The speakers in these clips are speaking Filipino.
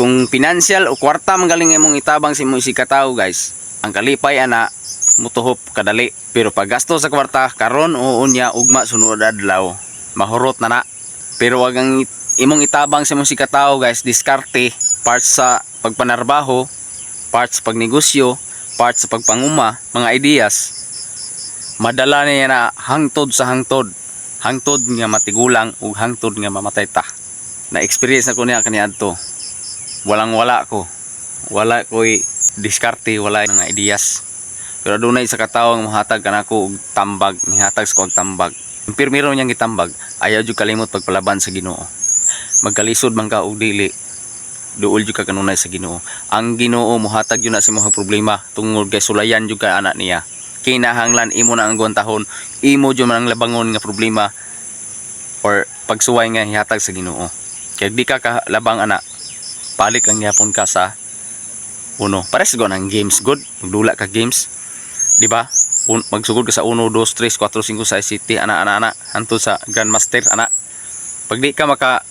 kung financial o kwarta magaling imong itabang si imong sikataw guys ang kalipay ana mutuhop kadali. Pero pag gasto sa kwarta karon o unya ugma sunod adlaw mahurot na na. Pero wag ang imong itabang sa imong sikataw guys diskarte parts sa pagpanarbaho parts sa pagnegosyo parts sa pagpanguma mga ideas. Madala niya na hangtod sa hangtod. Hangtod nga matigulang ug hangtod nga mamatay ta. Na experience na ko niya kaniadto walang wala ko. Wala ko'y diskarte wala nga ideas. Pero dunay sa katawo nga mohatag kanako og tambag nihatag sa kog tambag. Ang pirmiro niyang gitambag ayaw jud kalimot pagpalaban sa Ginoo. Magkalisod man ka og dili duol jud ka kanunay sa Ginoo. Ang Ginoo mohatag jud na sa mga problema tungod kay sulayan jud ka anak niya. Kinahanglan imo na ang gwantahon imo jud man ang labangon nga problema or pagsuway nga hihatag sa Ginoo. Kay di ka kalabang anak balik ang yapon ka sa uno. Pares go ng games. Good. Magdula ka games. Di ba? Magsugod ka sa 1 2 3 4 5 6 7 ana ana ana. Hantud sa grandmaster ana. Pag di ka maka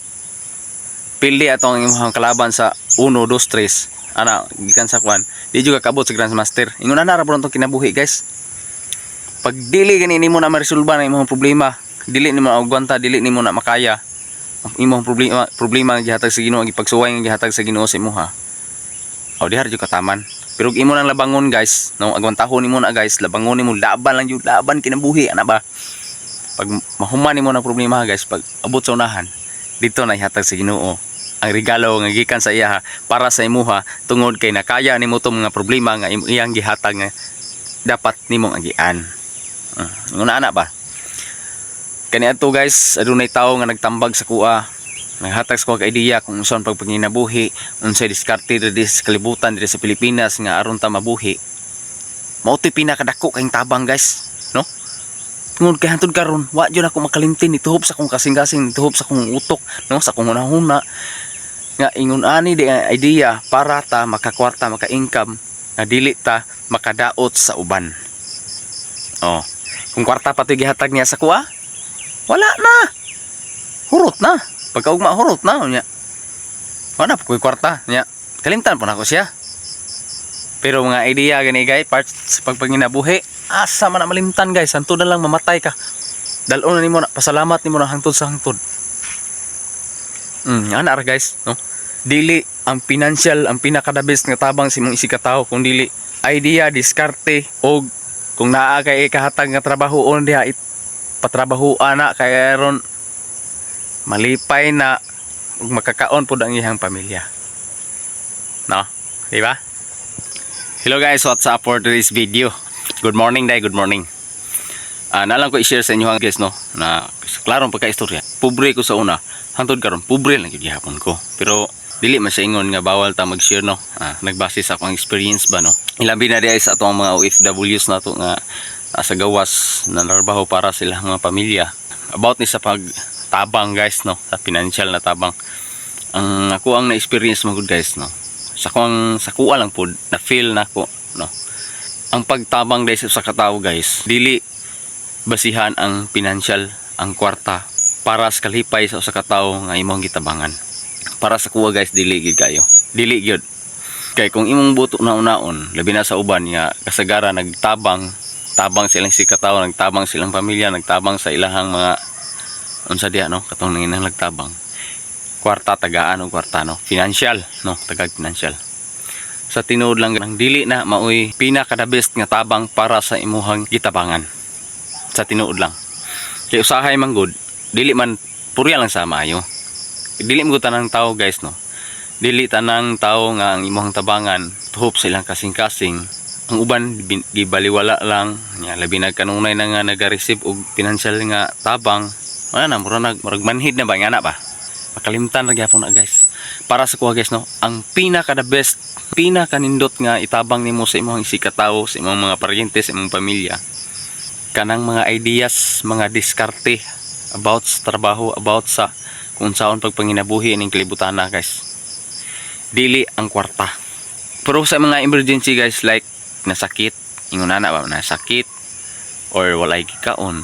pildi atong imong kalaban sa 1 2 3 ana gikan sa kwan di juga kabot sa grandmaster. Ingon na ra pron kinabuhi guys. Pag dili gani nimo na maresolba na imong problema dili nimo agwanta dili nimo na makaya imong problema problema nga gihatag sa Ginoo ang ipagsuway nga gihatag sa Ginoo sa imuha o dihar jud kataman pero imo nang labangon guys. No agwantahon nimo na guys. Labangon nimo laban lang jud laban kinabuhi ana ba? Pag mahuman nimo na problema guys pag abot sa unahan dito na ihatag sa Ginoo. Ang regalo nga gikan sa iya para sa imuha tungod kay nakaya nimo tong mga problema nga iyang gihatag nga dapat nimong agian uh, nguna ana ba kani ato guys adunay tawo nga nagtambag sa kuha. Naghatag sa kuha idea kung unsa ang pagpanginabuhi unsay diskarte diri sa kalibutan diri sa Pilipinas nga aron ta mabuhi. Mao to'y pinakadako kayong tabang guys no? Tungod kay hantod karon wa jud ako makalimtin ituhop sa kong kasing-kasing ituhop sa kong utok no? Sa kong hunahuna. Nga ingon ani di ang idea para ta makakwarta maka-income nga dili ta makadaot sa uban. Oh kung kwarta pa gihatag niya sa kuha wala na. Hurot na. Pagkaugma hurot na nya wala pa ko'y kwarta nya kalimtan po na ko siya. Pero mga idea gani guys parts sa pagpanginabuhi asa man na malimtan guys santo na lang mamatay ka. Dalon na nimo na pasalamat nimo na hangtod sa hangtod. Mm ana ra guys no? Dili ang financial ang pinakadabis nga tabang si mong isikataw kung dili idea diskarte og kung naa kay kahatag nga trabaho on diha patrabaho ana kay ron malipay na ug makakaon pud ang iyang pamilya. No? Di ba? Hello guys what's up for today's video? Good morning day. Good morning. Ah, na lang ko i-share sa inyo guys no? Na klarong pagka-istorya. Pobre ko sa una. Hantod karon pobre lang gyud gihapon ko. Pero dili man siya ingon nga bawal ta mag-share no? Ah, nagbase sa akong experience ba no? Ilabi na di sa atong mga OFWs na to nga nasa gawas na narbaho para sila mga pamilya. About ni sa pagtabang guys no sa financial na tabang. Ang ako ang na-experience mo guys no. Sa kong sa kuha lang po na feel na ko no. Ang pagtabang guys sa katawo guys dili basihan ang financial ang kwarta para sa kalipay sa usa ka tawo nga imong gitabangan. Para sa kuha guys dili gid kayo. Dili gyud. Kay kung imong buto na unaon labi na sa uban nga kasagara nagtabang tabang silang si katawo nagtabang silang pamilya nagtabang sa ilahang mga unsa diha no? Katong nanginang nagtabang. Kwarta tagaan og kwarta no? Financial no? Tagag financial. Sa tinuod lang ng dili na maoy pinaka the best nga tabang para sa imuhang gitabangan. Sa tinuod lang. Kay usahay man good dili man purya lang sa maayo. Dili mo tanang tao guys no? Dili tanang tao nga ang imong tabangan tuhop sa ilang kasing-kasing ang uban gibaliwala lang. Nya labi na kanunay na nga naga-receive og financial nga tabang. Wala na mura nag murag manhid na ba? Nga na ba? Makalimtan ra gyapon na guys. Para sa kuha guys no? Ang pinaka the best pinaka nindot nga itabang nimo sa imong isikatawo sa imong mga paryente sa imong pamilya. Kanang mga ideas mga diskarte about sa trabaho about sa kung saan pagpanginabuhi ning kalibutan na guys. Dili ang kwarta. Pero sa mga emergency guys like nasakit ingon na ba nasakit or walay gikaon.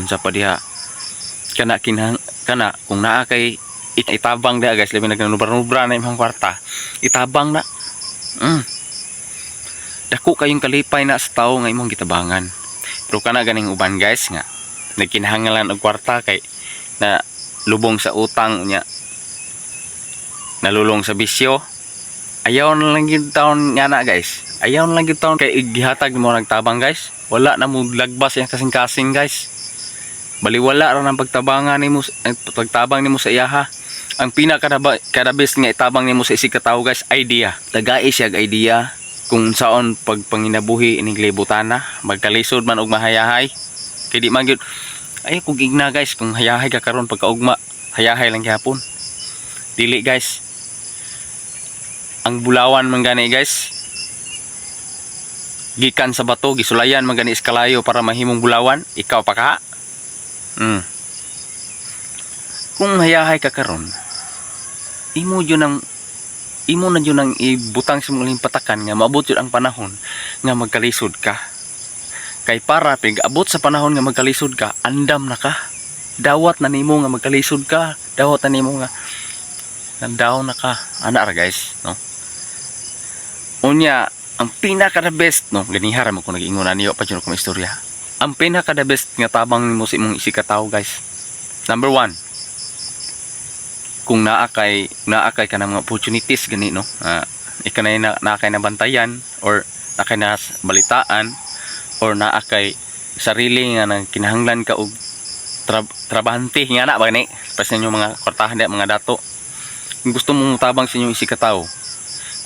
Unsa pa diha? Kana kinang kana kung naa kay It- itabang da guys labi nagnanubra-nubra na imong kwarta itabang na. Mm. dako kayong kalipay na sa tao nga imong gitabangan. Pero kana ganing uban guys nga nagkinahanglan og kwarta kay na lubong sa utang nya nalulong sa bisyo. Ayaw na lang yung taon nga na guys ayaw lang yung taon kay gihatag mo nagtabang guys. Wala na mo lagbas yung kasing-kasing guys. Baliwala ra ng pagtabangan nimo eh, pagtabang nimo sa iyaha ang pinaka kada best nga itabang nimo sa isig ka tawo guys idea. Tagai siya idea kung saon pagpanginabuhi ining libutana magkalisod man og mahayahay. Kay di man gyud ay kung igna guys kung hayahay ka karon pagkaugma hayahay lang gyapon. Dili guys. Ang bulawan man gani guys gikan sa bato gisulayan man gani iskalayo para mahimong bulawan ikaw pa ka mm. kung hayahay ka karon imo yun ang imo na yun ang ibutang sa muling patakan nga maabot yun ang panahon nga magkalisod ka. Kay para pig abot sa panahon nga magkalisod ka andam na ka. Dawat na nimo nga magkalisod ka. Dawat na nimo nga nandaw na ka. Ana ra guys no? Unya ang pinaka the best no? Ganihara mo kung nag-ingon na niyo pa dyan kong istorya ang pinaka the best nga tabang nimo sa imong isikataw guys. Number one kung naa kay naa kay ka ng mga opportunities gani no? Uh, ikanay na naa kay nabantayan or naa kay na balitaan or naa kay sarili nga nang kinahanglan ka og tra trabahante nga na ba ni pas ninyo mga kwartahan mga dato. Kung gusto mong tabang sa inyong isikataw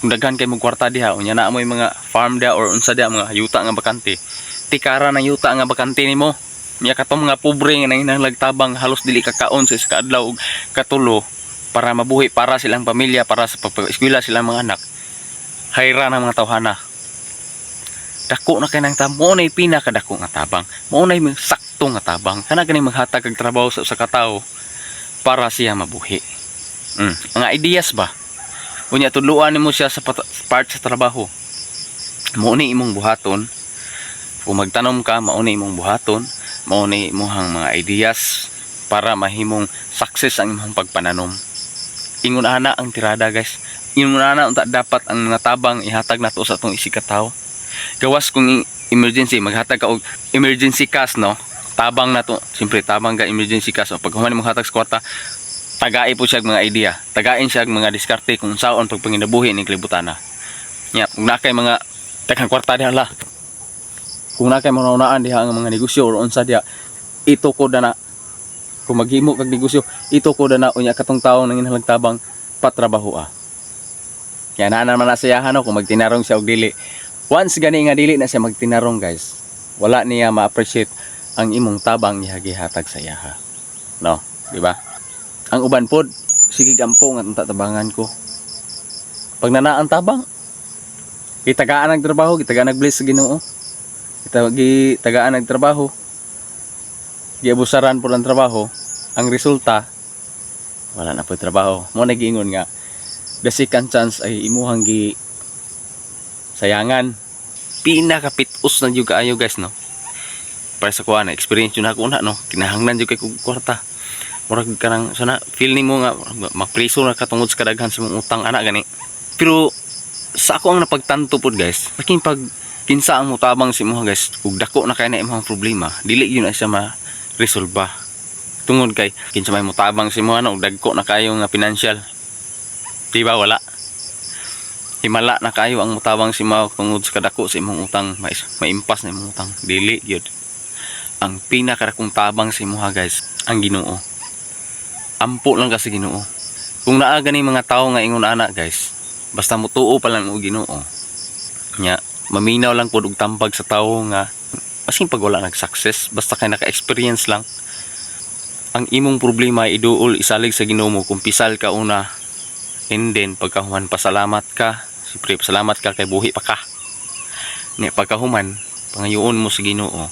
kung daghan kay mong kwarta diha unya na mo mga farm dia or unsa dia mga yuta nga bakante. Tikara ng yuta nga bakante nimo. Niya katong mga pobre nga nanginahanglag tabang halos dili kakaon sa isa kaadlaw og katulo para mabuhi para silang pamilya para sa pag-eskwela silang mga anak. Hayra ng mga tawhana. Dako na kay nang tamo na pinaka dako nga tabang. Mo na sakto nga tabang. Kana gani maghatag og trabaho sa usa ka tawo para siya mabuhi. Mm. mga ideas ba unya tudluan nimo siya sa part sa trabaho. Mo ni imong buhaton. Kung magtanom ka mao ni imong buhaton. Mao ni imong mga ideas para mahimong success ang imong pagpananom. Ingon ana ang tirada guys. Ingon ana unta dapat ang mga tabang ihatag nato sa atong isikataw. Gawas kung emergency maghatag ka og emergency cash no? Tabang na to siyempre tabang ka emergency cash no? pag mo hatag sa kwarta tagai po siya mga idea. Tagain siya mga diskarte kung saon pagpanginabuhi ning klibutana nya kung na kay mga tagang kwarta diha la. Kung na kay mga unaan diha ang mga negosyo or unsa diha ito ko na kung maghimo kag negosyo ito ko na unya katong tawo nang inhalagtabang patrabaho ah kaya na naman nasayahan no kung magtinarong siya og dili. Once gani nga dili na siya magtinarong guys wala niya ma-appreciate ang imong tabang ihagihatag sa iyaha no di ba ang uban pod sige gampo nga tatabangan ko. Pag nanaan tabang gitagaan ang trabaho gitagaan nag bless sa Ginoo. Gitagaan ang trabaho. Giabusaran po ang trabaho ang resulta wala na po trabaho. Mo nagiingon nga the second chance ay imuhang gi sayangan. Pinakapitos na jud kaayo guys no? Para sa kuha na experience yun ako na no? Kinahanglan jud kay kwarta murag kanang sana feel nimo nga mapriso na katungod sa kadaghan sa mong utang ana gani. Pero sa ako ang napagtanto pod guys. Laking pag kinsa ang mutabang si mo guys. Ug dako na kay na imong problema dili yun na siya ma resolba tungod kay kinsa may mutabang si mo ano ug dagko na kayo nga financial di ba wala? Himala na kayo ang mutabang si mo tungod sa kadako sa imong utang maimpas na imong utang. Dili gyud ang pinakarakong tabang si mo guys ang Ginoo ampo lang kasi Ginoo. Kung naa gani mga tao nga ingon ana guys basta mutuo pa lang og Ginoo. Nya maminaw lang pud og tambag sa tao nga masing pag wala nag-success basta kay naka-experience lang. Ang imong problema ay iduol isalig sa Ginoo mo. Kung pisal ka una and then pagkahuman pasalamat ka. Siyempre pasalamat ka kay buhi pa ka. Ni pagkahuman pangayoon mo sa Ginoo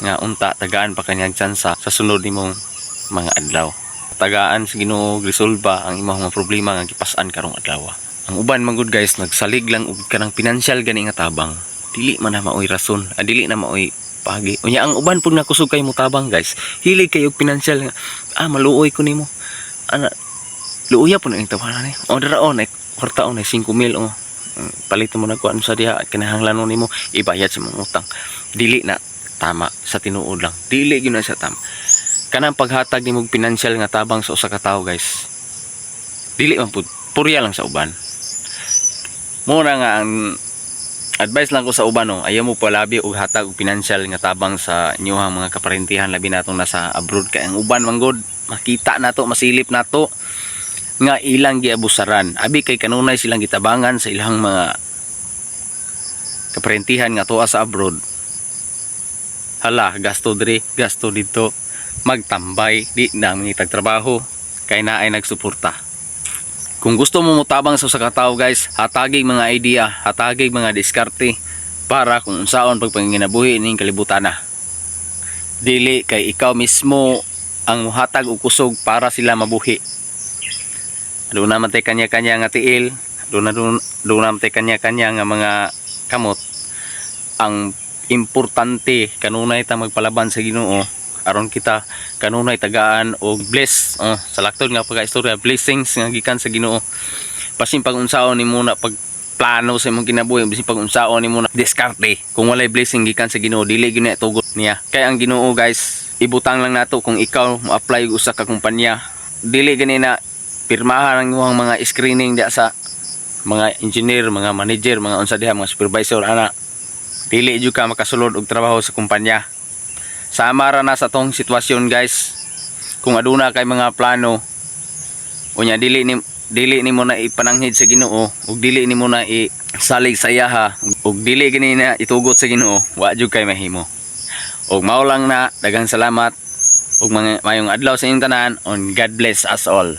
nga unta tagaan pa kanyang tsansa sa sunod nimong mga adlaw tagaan sa Ginoo resolba ang imong mga problema nga gipas-an karong adlaw ang uban man gud guys nagsalig lang og kanang financial gani nga tabang dili man na maoy rason ah, dili na maoy pagi unya ang uban pud nakusog kay mo tabang guys hilig kay og financial nga ah maluoy ko nimo ana luuya po na yung tawanan ni. O dara on, ay kwarta on, ay 5 mil o. Mm, Palitan mo na kuan sa diha, kinahanglan mo nimo ibayad sa mga utang. Dili na tama sa tinuod lang. Dili gyud na sa tama. Kanang paghatag nimo og financial nga tabang sa usa ka tawo, guys. Dili man pud purya lang sa uban. Mura nga ang advice lang ko sa uban no, ayaw mo palabi og hatag og financial nga tabang sa inyong mga kaparentihan. Labi natong nasa abroad. Kay ang uban manggod makita nato masilip nato nga ilang giabusaran. Abi kay kanunay silang gitabangan sa ilang mga kaparentihan nga tuwa sa abroad. Hala gasto diri gasto dito magtambay di na mangitag trabaho kay naay nagsuporta kung gusto mo mutabang sa usa ka tawo guys, hatagig mga idea, hatagig mga diskarte para kung unsaon pagpanginabuhi ning kalibutan na. Dili kay ikaw mismo ang muhatag og kusog para sila mabuhi. Doon naman tay kanya-kanya nga tiil, doon na doon naman tay kanya-kanya nga mga kamot. Ang importante kanunay ta magpalaban sa Ginoo aron kita kanunay tagaan og bless oh, sa laktod nga pagka-istorya blessings nga gikan sa Ginoo pasin pag unsaon ni muna pag plano sa imong kinabuhi bisin pag unsaon ni muna diskarte kung walay blessing gikan sa Ginoo dili gyud na tugot niya kay ang Ginoo guys ibutang lang nato kung ikaw mo-apply usa ka kumpanya dili gani na pirmahan ang imong mga screening diya sa mga engineer, mga manager, mga unsa diha, mga supervisor ana. Dili jud ka makasulod og trabaho sa kumpanya. Sama ra na sa tong sitwasyon guys. Kung aduna kay mga plano unya dili ni dili ni mo na ipananghid sa Ginoo ug dili ni mo na isalig sa iyaha ug dili gani na itugot sa Ginoo wa jud kay mahimo. Ug mao lang na daghang salamat ug mga mayong adlaw sa inyong tanan on God bless us all.